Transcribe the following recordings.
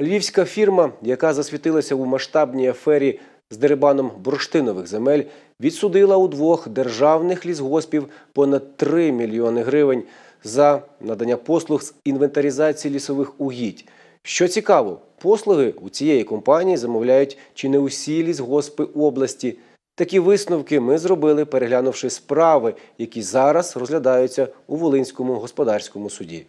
Львівська фірма, яка засвітилася у масштабній афері з дерибаном бурштинових земель, відсудила у двох державних лісгоспів понад 3 мільйони гривень за надання послуг з інвентаризації лісових угідь. Що цікаво, послуги у цієї компанії замовляють чи не усі лісгоспи області. Такі висновки ми зробили, переглянувши справи, які зараз розглядаються у Волинському господарському суді.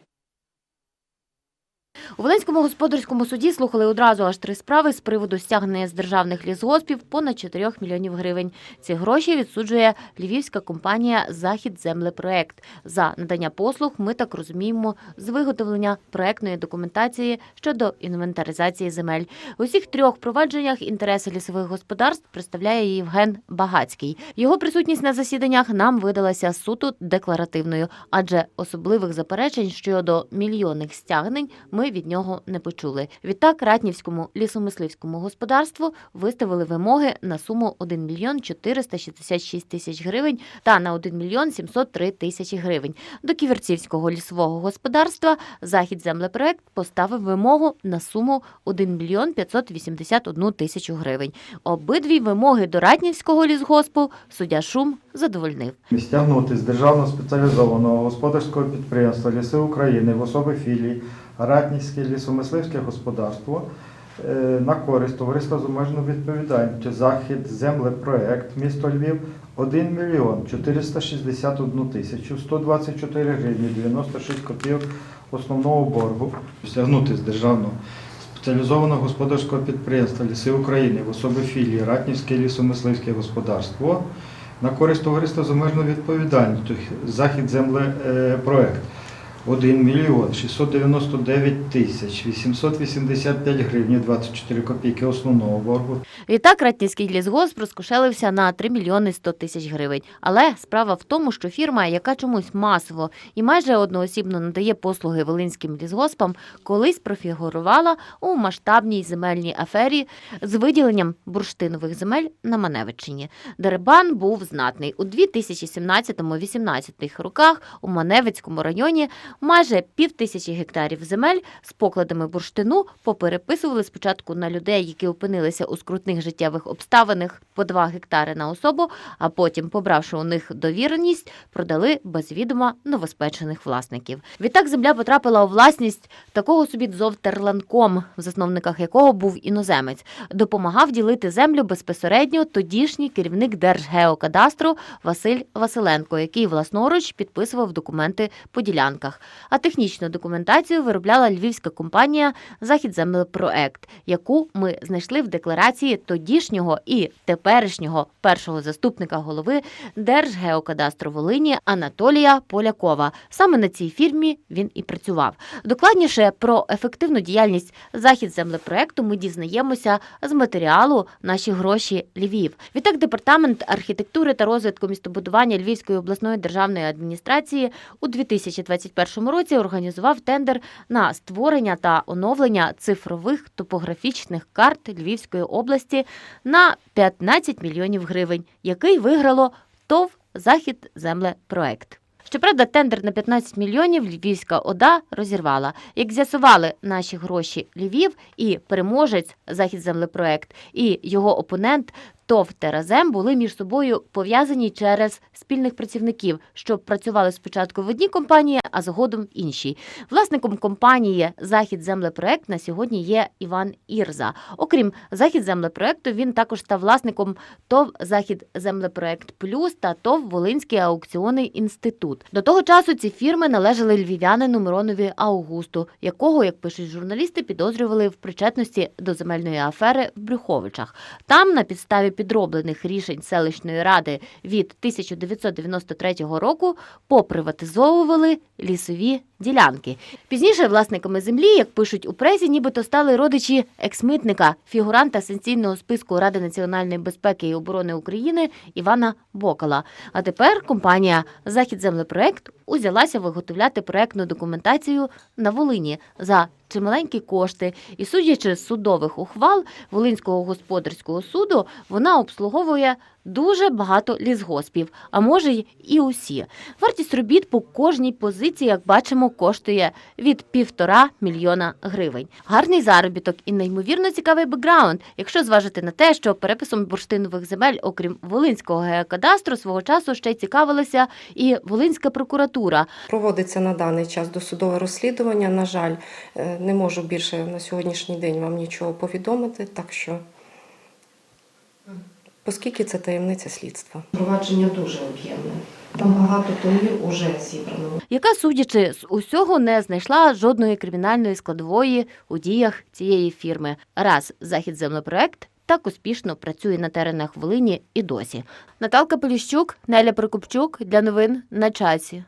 У Волинському господарському суді слухали одразу аж три справи з приводу стягнення з державних лісгоспів понад 4 мільйонів гривень. Ці гроші відсуджує львівська компанія Захід Землепроект за надання послуг. Ми так розуміємо з виготовлення проектної документації щодо інвентаризації земель. У усіх трьох провадженнях інтереси лісових господарств представляє Євген Багацький. Його присутність на засіданнях нам видалася суто декларативною, адже особливих заперечень щодо мільйонних стягнень ми від нього не почули. Відтак Ратнівському лісомисливському господарству виставили вимоги на суму 1 мільйон 466 тисяч гривень та на 1 мільйон 703 тисячі гривень. До Ківерцівського лісового господарства Захід землепроект поставив вимогу на суму 1 мільйон 581 тисячу гривень. Обидві вимоги до Ратнівського лісгоспу суддя Шум задовольнив. Стягнути з державного спеціалізованого господарського підприємства Ліси України в особи філії Ратнівське лісомисливське господарство е, на користь товариства з обмеженою відповідальністю. Захід землепроект місто Львів 1 мільйон 461 тисячу 124 гривні 96 копійок основного боргу. Стягнути з державного спеціалізованого господарського підприємства Ліси України в особи філії Ратнівське лісомисливське господарство на користь товариства з обмеженою відповідальністю. Захід землепроект 1 мільйон 699 тисяч 885 гривень 24 копійки основного боргу. Відтак Ратнівський лісгосп розкошелився на 3 мільйони 100 тисяч гривень. Але справа в тому, що фірма, яка чомусь масово і майже одноосібно надає послуги волинським лісгоспам, колись профігурувала у масштабній земельній афері з виділенням бурштинових земель на Маневичині. Дерибан був знатний. У 2017-18 роках у Маневицькому районі майже пів тисячі гектарів земель з покладами бурштину попереписували спочатку на людей, які опинилися у скрутних життєвих обставинах по 2 гектари на особу, а потім, побравши у них довіреність, продали без відома новоспечених власників. Відтак земля потрапила у власність такого собі дзовтерланком, в засновниках якого був іноземець. Допомагав ділити землю безпосередньо тодішній керівник Держгеокадастру Василь Василенко, який власноруч підписував документи по ділянках. А технічну документацію виробляла львівська компанія Західземлепроект, яку ми знайшли в декларації тодішнього і теперішнього першого заступника голови Держгеокадастру Волині Анатолія Полякова. Саме на цій фірмі він і працював. Докладніше про ефективну діяльність Західземлепроекту ми дізнаємося з матеріалу Наші гроші Львів. Відтак департамент архітектури та розвитку містобудування Львівської обласної державної адміністрації у 2021 році організував тендер на створення та оновлення цифрових топографічних карт Львівської області на 15 мільйонів гривень, який виграло ТОВ Захід Землепроект. Щоправда, тендер на 15 мільйонів Львівська ОДА розірвала. Як з'ясували наші гроші Львів і переможець Західземлепроект і його опонент ТОВ Теразем були між собою пов'язані через спільних працівників, що працювали спочатку в одній компанії, а згодом в іншій. Власником компанії Західземлепроект на сьогодні є Іван Ірза. Окрім Західземлепроекту, він також став власником ТОВ Західземлепроект Плюс та ТОВ Волинський аукціонний інститут. До того часу ці фірми належали львів'янину Миронові Аугусту, якого, як пишуть журналісти, підозрювали в причетності до земельної афери в Брюховичах. Там на підставі підроблених рішень селищної ради від 1993 року поприватизовували лісові ділянки. Пізніше власниками землі, як пишуть у пресі, нібито стали родичі ексмитника, фігуранта сенсійного списку Ради національної безпеки і оборони України Івана Бокала. А тепер компанія Західземлепроект узялася виготовляти проектну документацію на Волині за чималенькі кошти. І судячи з судових ухвал Волинського господарського суду, вона обслуговує дуже багато лісгоспів, а може й і усі. Вартість робіт по кожній позиції, як бачимо, коштує від півтора мільйона гривень. Гарний заробіток і неймовірно цікавий бекграунд, якщо зважити на те, що переписом бурштинових земель, окрім Волинського геокадастру, свого часу ще й цікавилася і Волинська прокуратура. Проводиться на даний час досудове розслідування. На жаль, е, не можу більше на сьогоднішній день вам нічого повідомити, так що, оскільки це таємниця слідства. Провадження дуже об'ємне. Там багато томів уже зібрано. яка, судячи з усього, не знайшла жодної кримінальної складової у діях цієї фірми. Раз захід землепроект так успішно працює на теренах Волині і досі. Наталка Поліщук, Неля Прокопчук для новин на часі.